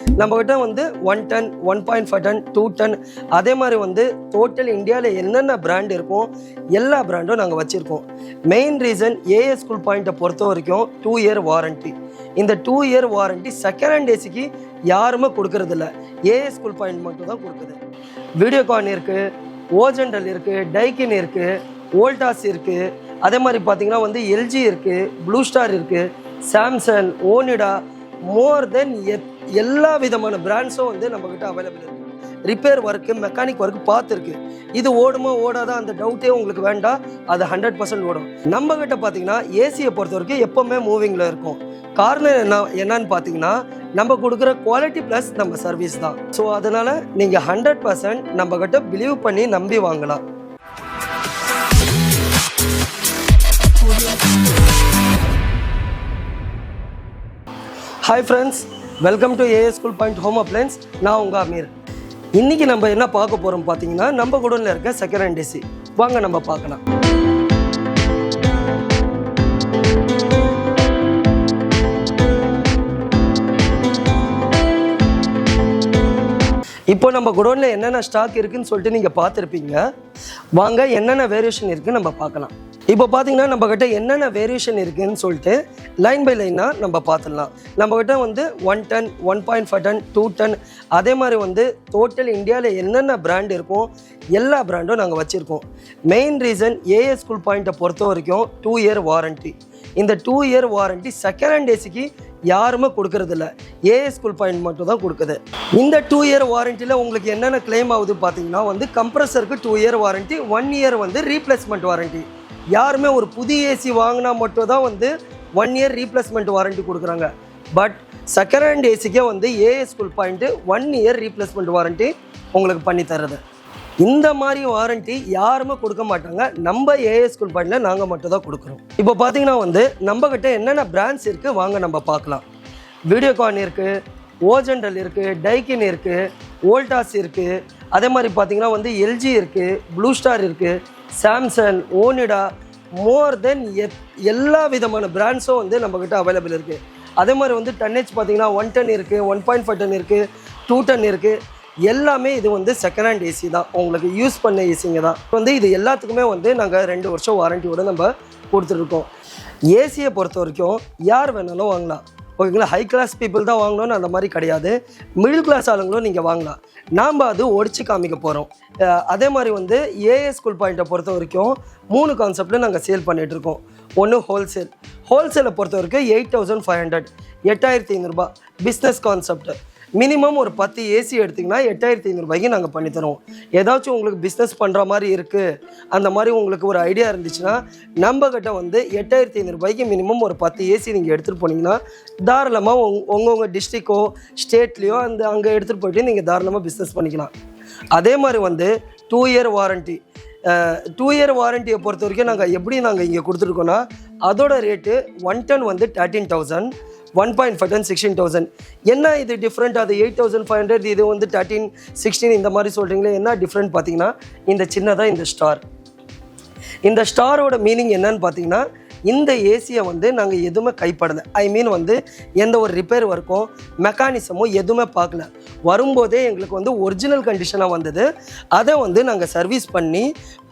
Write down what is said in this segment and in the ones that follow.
நம்மக்கிட்ட வந்து one ton one point five ton two ton அதே மாதிரி வந்து டோட்டல் இந்தியாவில் என்னென்ன பிராண்ட் இருக்கும் எல்லா பிராண்டும் நாங்கள் வச்சுருக்கோம். மெயின் ரீசன் ஏஎஸ் ஸ்கூல் பாயிண்ட்டை பொறுத்த வரைக்கும் டூ இயர் வாரண்ட்டி இந்த two year warranty second hand ஏசிக்கு யாருமே கொடுக்கறதில்ல ஏஎஸ் ஸ்கூல் பாயிண்ட் மட்டும் தான் கொடுக்குது. வீடியோகான் இருக்குது ஓஜெண்டல் இருக்குது டைக்கின் இருக்குது வோல்டாஸ் இருக்குது அதே மாதிரி பார்த்தீங்கன்னா வந்து எல்ஜி இருக்குது ப்ளூ ஸ்டார் இருக்குது சாம்சங் ஓனிடா மோர் தென் எத் எல்லா விதமான பிராண்ட்ஸும் வந்து நம்மக்கிட்ட அவைலபிள் இருக்குது ரிப்பேர் ஒர்க்கு மெக்கானிக் ஒர்க்கு பார்த்துருக்கு. இது ஓடுமோ ஓடாதா அந்த டவுட்டே உங்களுக்கு வேண்டாம். அது ஹண்ட்ரட் பர்சன்ட் ஓடும். நம்ம கிட்ட பார்த்தீங்கன்னா ஏசியை பொறுத்த வரைக்கும் எப்போவுமே மூவிங்கில் இருக்கும். காரணம் என்ன என்னன்னு பார்த்தீங்கன்னா நம்ம கொடுக்குற குவாலிட்டி ப்ளஸ் நம்ம சர்வீஸ் தான். ஸோ அதனால நீங்கள் ஹண்ட்ரட் பர்சன்ட் நம்ம கிட்ட பிலீவ் பண்ணி நம்பி வாங்கலாம். Hi friends welcome to AS school point home appliances நான் உங்கள் அமீர். இன்றைக்கி நம்ம என்ன பார்க்க போகிறோம் பார்த்தீங்கன்னா நம்ம குடோனில் இருக்க செகண்ட் ஹேண்ட் ஏசி வாங்க நம்ம பார்க்கலாம். இப்போ நம்ம குடோனில் என்னென்ன ஸ்டாக் இருக்குன்னு சொல்லிட்டு நீங்கள் பார்த்துருப்பீங்க. வாங்க என்னென்ன வேரியேஷன் இருக்குன்னு நம்ம பார்க்கலாம். இப்போ பார்த்தீங்கன்னா நம்ம கிட்ட என்னென்ன வேரியேஷன் இருக்குன்னு சொல்லிட்டு லைன் பை லைனாக நம்ம பார்த்துடலாம். நம்ம கிட்ட வந்து one ton one point five ton two ton அதே மாதிரி வந்து டோட்டல் இந்தியாவில் என்னென்ன பிராண்ட் இருக்கும் எல்லா பிராண்டும் நாங்கள் வச்சுருக்கோம். மெயின் ரீசன் ஏஎஸ் ஸ்கூல் பாயிண்ட்டை பொறுத்த வரைக்கும் டூ இயர் வாரண்ட்டி இந்த two year warranty second hand ஏசிக்கு யாருமே கொடுக்கறதில்ல. ஏஎஸ் ஸ்கூல் பாயிண்ட் மட்டும் தான் கொடுக்குது. இந்த டூ இயர் வாரண்டியில் உங்களுக்கு என்னென்ன கிளைம் ஆகுது பார்த்தீங்கன்னா வந்து கம்ப்ரஸருக்கு two year warranty one year வந்து ரீப்ளேஸ்மெண்ட் வாரண்ட்டி யாருமே ஒரு புதிய ஏசி வாங்கினா மட்டும் தான் வந்து ஒன் இயர் ரீப்ளேஸ்மெண்ட் வாரண்ட்டி கொடுக்குறாங்க. பட் செகண்ட் ஹேண்ட் ஏசிக்கே வந்து AS school point one year replacement warranty உங்களுக்கு பண்ணி தருது இந்த மாதிரி வாரண்ட்டி யாருமே கொடுக்க மாட்டாங்க. நம்ம ஏஎஸ் ஸ்கூல் நாங்கள் மட்டும் தான் கொடுக்குறோம். இப்போ பார்த்தீங்கன்னா வந்து நம்ம கிட்ட என்னென்ன பிராண்ட்ஸ் இருக்குது வாங்க நம்ம பார்க்கலாம். வீடியோகான் இருக்குது ஓஜெண்டல் இருக்குது டைக்கின் இருக்குது வோல்டாஸ் இருக்குது அதே மாதிரி பார்த்தீங்கன்னா வந்து எல்ஜி இருக்குது ப்ளூ ஸ்டார் இருக்குது சாம்சங் ஓனிடா மோர் தென் எத் எல்லா விதமான பிராண்ட்ஸும் வந்து நம்மக்கிட்ட அவைலபிள் இருக்குது அதே மாதிரி வந்து டன்னேஜ் பார்த்தீங்கன்னா ஒன் டன் இருக்குது ஒன் பாயிண்ட் ஃபைவ் டன் இருக்குது டூ டன் இருக்குது எல்லாமே இது வந்து செகண்ட் ஹேண்ட் ஏசி தான். உங்களுக்கு யூஸ் பண்ண ஏசிங்க தான். வந்து இது எல்லாத்துக்குமே வந்து நாங்கள் ரெண்டு வருஷம் வாரண்டியோட நம்ம கொடுத்துருக்கோம் ஏசியை பொறுத்த வரைக்கும் யார் வேணாலும் வாங்கலாம். ஓகேங்களா ஹை கிளாஸ் பீப்புள் தான் வாங்கணும்னு அந்த மாதிரி கிடையாது. மிடில் கிளாஸ் ஆளுங்களும் நீங்கள் வாங்கலாம். நாம் அது ஒடிச்சு காமிக்க போகிறோம் அதே மாதிரி வந்து ஏஏ ஸ்கூல் பாயிண்ட்டை பொறுத்த வரைக்கும் மூணு கான்செப்டில் நாங்கள் சேல் பண்ணிகிட்ருக்கோம் ஒன்று ஹோல்சேல் ஹோல்சேலை பொறுத்த வரைக்கும் எயிட் தௌசண்ட் ஃபைவ் ஹண்ட்ரட் எட்டாயிரத்தி ஐநூறுரூபா பிஸ்னஸ் கான்செப்ட் மினிமம் ஒரு பத்து ஏசி எடுத்திங்கன்னா எட்டாயிரத்தி ஐநூறுபாய்க்கு நாங்கள் பண்ணித்தருவோம் ஏதாச்சும் உங்களுக்கு பிஸ்னஸ் பண்ணுற மாதிரி இருக்குது அந்த மாதிரி உங்களுக்கு ஒரு ஐடியா இருந்துச்சுன்னா நம்மக்கிட்ட வந்து எட்டாயிரத்தி ஐநூறுபாய்க்கு மினிமம் ஒரு பத்து ஏசி நீங்கள் எடுத்துகிட்டு போனீங்கன்னா தாராளமாக உங் உங்கவுங்க டிஸ்ட்ரிக்கோ ஸ்டேட்லேயோ அந்த அங்கே எடுத்துகிட்டு போயிட்டு நீங்கள் தாராளமாக பிஸ்னஸ் பண்ணிக்கலாம். அதே மாதிரி வந்து two year warranty two year வாரண்டியை பொறுத்த வரைக்கும் நாங்கள் எப்படி நாங்கள் இங்கே கொடுத்துருக்கோன்னா அதோட ரேட்டு ஒன் டன் வந்து thirteen thousand one point five ton sixteen thousand என்ன இது டிஃப்ரெண்ட் அது எயிட் தௌசண்ட் ஃபைவ் ஹண்ட்ரட் இது வந்து தேர்ட்டீன் சிக்ஸ்டீன் இந்த மாதிரி சொல்கிறீங்களே என்ன டிஃப்ரெண்ட் பார்த்தீங்கன்னா இந்த சின்னதாக இந்த ஸ்டார் இந்த ஸ்டாரோட மீனிங் என்னன்னு பார்த்தீங்கன்னா இந்த ஏசியை வந்து நாங்கள் எதுவுமே கைப்படலை. ஐ மீன் வந்து எந்த ஒரு ரிப்பேர் ஒர்க்கும் மெக்கானிசமோ எதுவுமே பார்க்கல. வரும்போதே எங்களுக்கு வந்து ஒரிஜினல் கண்டிஷனாக வந்தது. அதை வந்து நாங்கள் சர்வீஸ் பண்ணி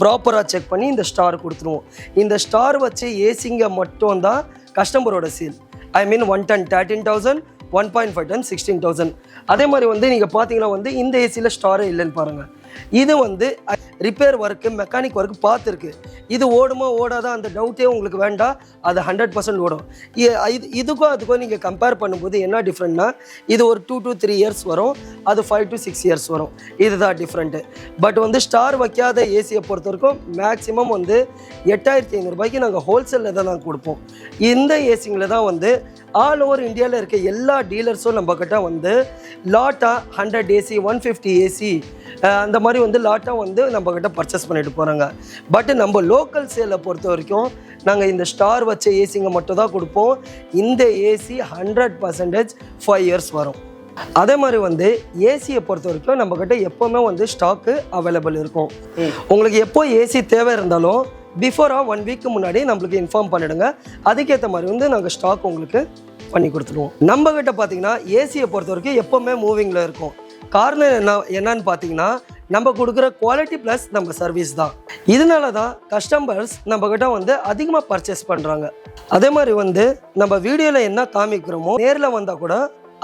ப்ராப்பராக செக் பண்ணி இந்த ஸ்டார் கொடுத்துருவோம். இந்த ஸ்டார் வச்சு ஏசிங்க மட்டும்தான் கஸ்டமரோட seal I mean one ton thirteen thousand one point five ton sixteen thousand அதே மாதிரி வந்து நீங்கள் பார்த்தீங்கன்னா வந்து இந்த ஏசியில் ஸ்டாரே இல்லைன்னு பாருங்கள் இது வந்து ரிப்பேர் ஒர்க்கு மெக்கானிக் ஒர்க்கு பார்த்துருக்கு இது ஓடுமோ ஓடாதா அந்த டவுட்டே உங்களுக்கு வேண்டாம். அது ஹண்ட்ரட் பர்சன்ட் ஓடும். இது இதுக்கும் அதுக்கும் நீங்கள் கம்பேர் பண்ணும்போது என்ன டிஃப்ரெண்ட்னா இது ஒரு டூ டு த்ரீ இயர்ஸ் வரும். அது ஃபைவ் டு சிக்ஸ் இயர்ஸ் வரும். இதுதான் டிஃப்ரெண்ட்டு பட் வந்து ஸ்டார் வைக்காத ஏசியை பொறுத்த வரைக்கும் மேக்ஸிமம் வந்து எட்டாயிரத்தி ஐநூறுபாய்க்கு நாங்கள் ஹோல்சேலில் தான் நாங்கள் கொடுப்போம். இந்த ஏசிங்கில் தான் வந்து ஆல் ஓவர் இந்தியாவில் இருக்க எல்லா டீலர்ஸும் நம்ம கிட்ட வந்து லாட்டாக hundred AC one fifty AC அந்த மாதிரி வந்து லாட்டாக வந்து நம்ம கிட்ட பர்ச்சேஸ் பண்ணிட்டு போகிறாங்க பட் நம்ம லோக்கல் சேலை பொறுத்த வரைக்கும் நாங்கள் இந்த ஸ்டார் வச்ச ஏசிங்க மட்டும் தான் கொடுப்போம். இந்த AC hundred percentage five years வரும். அதே மாதிரி வந்து ஏசியை பொறுத்த வரைக்கும் நம்ம கிட்ட எப்போவுமே வந்து ஸ்டாக்கு அவைலபிள் இருக்கும். உங்களுக்கு எப்போ ஏசி தேவை இருந்தாலும் பிஃபோராக ஒன் வீக்கு முன்னாடி நம்மளுக்கு இன்ஃபார்ம் பண்ணிடுங்க. அதுக்கேற்ற மாதிரி வந்து நாங்கள் ஸ்டாக் உங்களுக்கு பண்ணி கொடுத்துருவோம் நம்ம கிட்ட பார்த்தீங்கன்னா ஏசியை பொறுத்த வரைக்கும் எப்போவுமே மூவிங்கில் இருக்கும். காரணம் என்ன என்னன்னு பார்த்தீங்கன்னா நம்ம கொடுக்குற குவாலிட்டி ப்ளஸ் நம்ம சர்வீஸ் தான். இதனால தான் கஸ்டமர்ஸ் நம்ம கிட்ட வந்து அதிகமாக பர்ச்சேஸ் பண்ணுறாங்க அதே மாதிரி வந்து நம்ம வீடியோவில் என்ன காமிக்கிறோமோ நேரில் வந்தால் கூட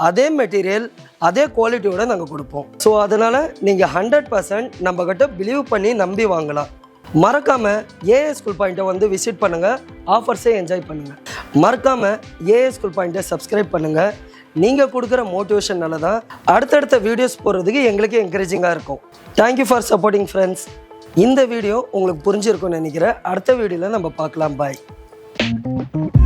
அதே மெட்டீரியல் அதே குவாலிட்டியோட நாங்கள் கொடுப்போம். ஸோ அதனால் நீங்கள் ஹண்ட்ரட் பர்சன்ட் நம்ம கிட்ட பிலீவ் பண்ணி நம்பி வாங்கலாம். மறக்காம ஏஎஸ் ஸ்கூல் பாயிண்ட்டை வந்து விசிட் பண்ணுங்க. ஆஃபர்ஸே என்ஜாய் பண்ணுங்க. மறக்காம ஏஏ ஸ்கூல் பாயிண்ட்டை சப்ஸ்கிரைப் பண்ணுங்க. நீங்கள் கொடுக்குற மோட்டிவேஷனால தான் அடுத்தடுத்த வீடியோஸ் போடுறதுக்கு எங்களுக்கு என்கரேஜிங்காக இருக்கும். Thank you for supporting friends இந்த வீடியோ உங்களுக்கு புரிஞ்சிருக்கும்னு நினைக்கிறேன். அடுத்த வீடியோவில் நம்ம பார்க்கலாம். பாய்